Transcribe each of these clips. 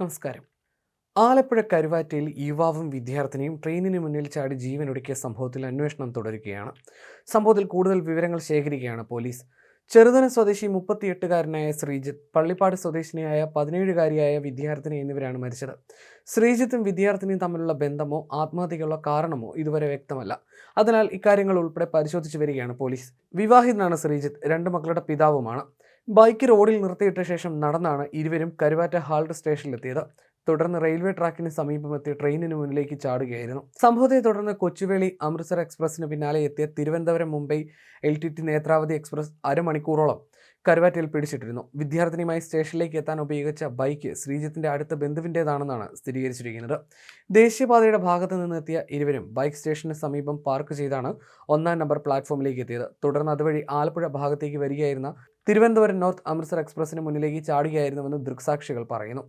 നമസ്കാരം. ആലപ്പുഴ കരുവാറ്റയിൽ യുവാവും വിദ്യാർത്ഥിനിയും ട്രെയിനിന് മുന്നിൽ ചാടി ജീവനൊടുക്കിയ സംഭവത്തിൽ അന്വേഷണം തുടരുകയാണ്. സംഭവത്തിൽ കൂടുതൽ വിവരങ്ങൾ ശേഖരിക്കുകയാണ് പോലീസ്. ചെറുതന സ്വദേശി മുപ്പത്തിയെട്ടുകാരനായ ശ്രീജിത്ത് പള്ളിപ്പാട് സ്വദേശിനിയായ പതിനേഴുകാരിയായ വിദ്യാർത്ഥിനി എന്നിവരാണ് മരിച്ചത്. ശ്രീജിത്തും വിദ്യാർത്ഥിനിയും തമ്മിലുള്ള ബന്ധമോ ആത്മഹത്യക്കുള്ള കാരണമോ ഇതുവരെ വ്യക്തമല്ല. അതിനാൽ ഇക്കാര്യങ്ങൾ ഉൾപ്പെടെ പരിശോധിച്ചു വരികയാണ് പോലീസ്. വിവാഹിതനാണ് ശ്രീജിത്ത്. രണ്ട് മക്കളുടെ പിതാവുമാണ്. ബൈക്ക് റോഡിൽ നിർത്തിയിട്ട ശേഷം നടന്നാണ് ഇരുവരും കരുവാറ്റ ഹാൾട്ട് സ്റ്റേഷനിലെത്തിയത്. തുടർന്ന് റെയിൽവേ ട്രാക്കിന് സമീപമെത്തി ട്രെയിനിന് മുന്നിലേക്ക് ചാടുകയായിരുന്നു. സംഭവത്തെ തുടർന്ന് കൊച്ചുവേളി അമൃത്സർ എക്സ്പ്രസിന് പിന്നാലെ എത്തിയ Thiruvananthapuram Mumbai L T T Netravati express അരമണിക്കൂറോളം കരുവാറ്റയിൽ പിടിച്ചിട്ടിരുന്നു. വിദ്യാർത്ഥിനിയുമായി സ്റ്റേഷനിലേക്ക് എത്താൻ ഉപയോഗിച്ച ബൈക്ക് ശ്രീജിത്തിന്റെ അടുത്ത ബന്ധുവിന്റെതാണെന്നാണ് സ്ഥിരീകരിച്ചിരിക്കുന്നത്. ദേശീയപാതയുടെ ഭാഗത്ത് നിന്നെത്തിയ ഇരുവരും ബൈക്ക് സ്റ്റേഷന് സമീപം പാർക്ക് ചെയ്താണ് ഒന്നാം നമ്പർ പ്ലാറ്റ്ഫോമിലേക്ക് എത്തിയത്. തുടർന്ന് അതുവഴി ആലപ്പുഴ ഭാഗത്തേക്ക് വരികയായിരുന്ന തിരുവനന്തപുരം നോർത്ത് അമൃത്സർ എക്സ്പ്രസിന് മുന്നിലേക്ക് ചാടുകയായിരുന്നുവെന്ന് ദൃക്സാക്ഷികൾ പറയുന്നു.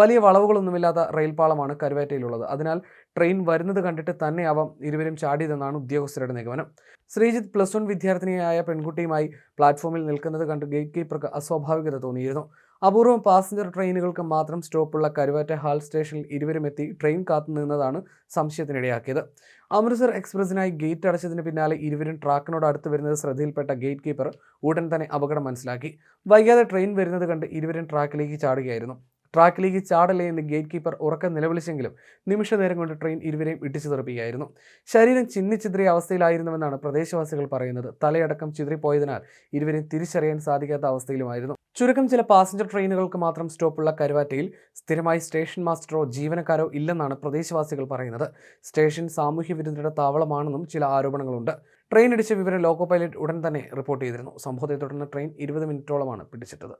വലിയ വളവുകളൊന്നുമില്ലാത്ത റെയിൽപാളമാണ് കരുവേറ്റയിലുള്ളത്. അതിനാൽ ട്രെയിൻ വരുന്നത് കണ്ടിട്ട് തന്നെ തന്നെയാവാം ഇരുവരും ചാടിയതെന്നാണ് ഉദ്യോഗസ്ഥരുടെ നിഗമനം. ശ്രീജിത്ത് പ്ലസ് വൺ വിദ്യാർത്ഥിനിയായ പെൺകുട്ടിയുമായി പ്ലാറ്റ്ഫോമിൽ നിൽക്കുന്നത് കണ്ട് ഗേറ്റ് കീപ്പർക്ക് അസ്വാഭാവികത തോന്നിയിരുന്നു. അപൂർവം പാസഞ്ചർ ട്രെയിനുകൾക്ക് മാത്രം സ്റ്റോപ്പുള്ള കരുവാറ്റ ഹാൾ സ്റ്റേഷനിൽ ഇരുവരും എത്തി ട്രെയിൻ കാത്തുനിന്നതാണ് സംശയത്തിനിടയാക്കിയത്. അമൃത്സർ എക്സ്പ്രസിനായി ഗേറ്റ് അടച്ചതിന് പിന്നാലെ ഇരുവരും ട്രാക്കിനോട് അടുത്ത് വരുന്നത് ശ്രദ്ധയിൽപ്പെട്ട ഗേറ്റ് കീപ്പർ ഉടൻ തന്നെ അപകടം മനസ്സിലാക്കി. വൈകാതെ ട്രെയിൻ വരുന്നത് കണ്ട് ഇരുവരും ട്രാക്കിലേക്ക് ചാടുകയായിരുന്നു. ട്രാക്കിലേക്ക് ചാടലേ എന്ന് ഗേറ്റ് കീപ്പർ ഉറക്കം നിലവിളിച്ചെങ്കിലും നിമിഷ നേരം കൊണ്ട് ട്രെയിൻ ഇരുവരെയും ഇടിച്ചു തെറിപ്പിക്കുകയായിരുന്നു. ശരീരം ചിന്നിച്ചിദ്രിയ അവസ്ഥയിലായിരുന്നുവെന്നാണ് പ്രദേശവാസികൾ പറയുന്നത്. തലയടക്കം ചിതറിപ്പോയതിനാൽ ഇരുവരെയും തിരിച്ചറിയാൻ സാധിക്കാത്ത അവസ്ഥയിലുമായിരുന്നു. ചുരുക്കം ചില പാസഞ്ചർ ട്രെയിനുകൾക്ക് മാത്രം സ്റ്റോപ്പുള്ള കരുവാറ്റയിൽ സ്ഥിരമായി സ്റ്റേഷൻ മാസ്റ്ററോ ജീവനക്കാരോ ഇല്ലെന്നാണ് പ്രദേശവാസികൾ പറയുന്നത്. സ്റ്റേഷൻ സാമൂഹ്യ വിരുദ്ധരുടെ താവളമാണെന്നും ചില ആരോപണങ്ങളുണ്ട്. ട്രെയിൻ ഇടിച്ച വിവരം ലോക്കോ പൈലറ്റ് ഉടൻ തന്നെ റിപ്പോർട്ട് ചെയ്തിരുന്നു. സംഭവത്തെ തുടർന്ന് ട്രെയിൻ ഇരുപത് മിനിറ്റോളമാണ് പിടിച്ചിട്ടത്.